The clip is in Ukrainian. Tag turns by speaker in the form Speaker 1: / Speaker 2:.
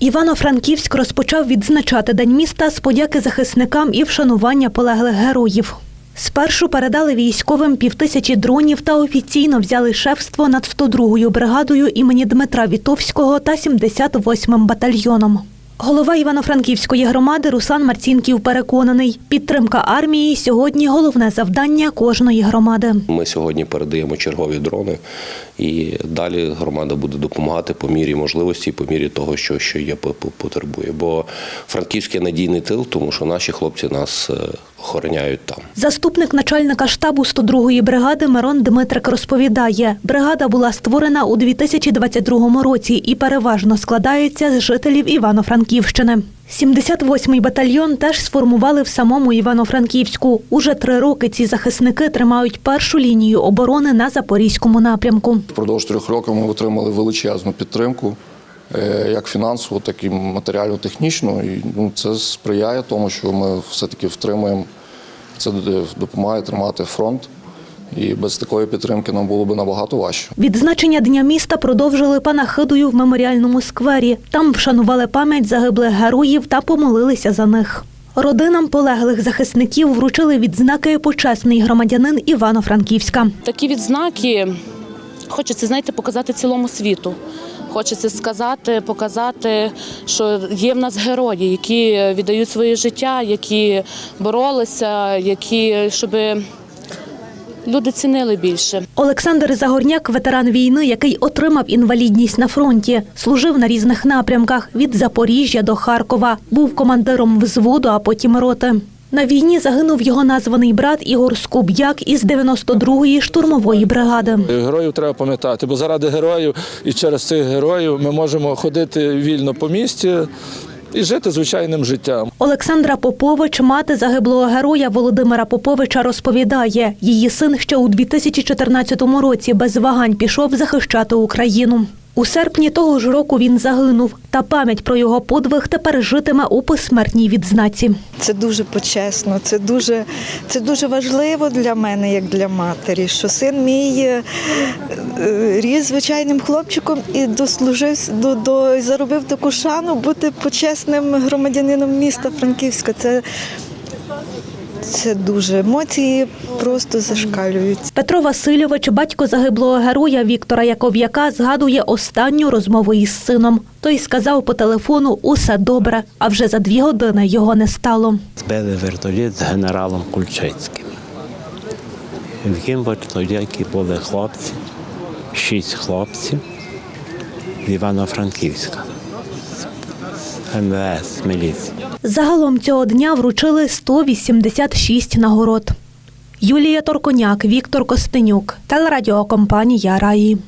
Speaker 1: Івано-Франківськ розпочав відзначати День міста з подяки захисникам і вшанування полеглих героїв. Спершу передали військовим півтисячі дронів та офіційно взяли шефство над 102-ю бригадою імені Дмитра Вітовського та 78-м батальйоном. Голова Івано-Франківської громади Руслан Марцінків переконаний, підтримка армії сьогодні головне завдання кожної громади.
Speaker 2: Ми сьогодні передаємо чергові дрони, і далі громада буде допомагати по мірі можливості, по мірі того, що, що є по- по- потребує. Бо Франківський надійний тил, тому що наші хлопці нас е, охороняють там.
Speaker 1: Заступник начальника штабу 102-ї бригади Мирон Дмитрик розповідає, бригада була створена у 2022 році і переважно складається з жителів Івано-Франківщини. 78-й батальйон теж сформували в самому Івано-Франківську. Уже три роки ці захисники тримають першу лінію оборони на запорізькому напрямку.
Speaker 3: Впродовж трьох років ми отримали величезну підтримку, як фінансову, так і матеріально-технічну. І ну, це сприяє тому, що ми все-таки втримуємо. Це допомагає тримати фронт. І без такої підтримки нам було б набагато важче.
Speaker 1: Відзначення Дня міста продовжили панахидою в меморіальному сквері. Там вшанували пам'ять загиблих героїв та помолилися за них. Родинам полеглих захисників вручили відзнаки почесний громадянин Івано-Франківська.
Speaker 4: Такі відзнаки хочеться, знаєте, показати цілому світу. Хочеться сказати, показати, що є в нас герої, які віддають своє життя, які боролися, які щоб люди цінили більше.
Speaker 1: Олександр Загорняк, ветеран війни, який отримав інвалідність на фронті, служив на різних напрямках від Запоріжжя до Харкова. Був командиром взводу, а потім роти. На війні загинув його названий брат Ігор Скуб'як із 92-ї штурмової бригади.
Speaker 5: Героїв треба пам'ятати, бо заради героїв і через цих героїв ми можемо ходити вільно по місті і жити звичайним життям.
Speaker 1: Олександра Попович, мати загиблого героя Володимира Поповича, розповідає, її син ще у 2014 році без вагань пішов захищати Україну. У серпні того ж року він загинув, та пам'ять про його подвиг тепер житиме у посмертній відзнаці.
Speaker 6: Це дуже почесно, це дуже, це дуже важливо для мене, як для матері, що син мій е, ріс звичайним хлопчиком і дослужився до, до заробив таку шану бути почесним громадянином міста Франківська. Це, це дуже емоції просто зашкалюють.
Speaker 1: Петро Васильович, батько загиблого героя Віктора Яков'яка, згадує останню розмову із сином. Той сказав по телефону усе добре, а вже за дві години його не стало.
Speaker 7: збили вертоліт з генералом Кульчицьким. В тім вертольоті були хлопці, шість хлопців з Івано-Франківська, МВС, міліції.
Speaker 1: Загалом цього дня вручили 186 нагород. Юлія Торконяк, Віктор Костенюк, телерадіокомпанія Раї.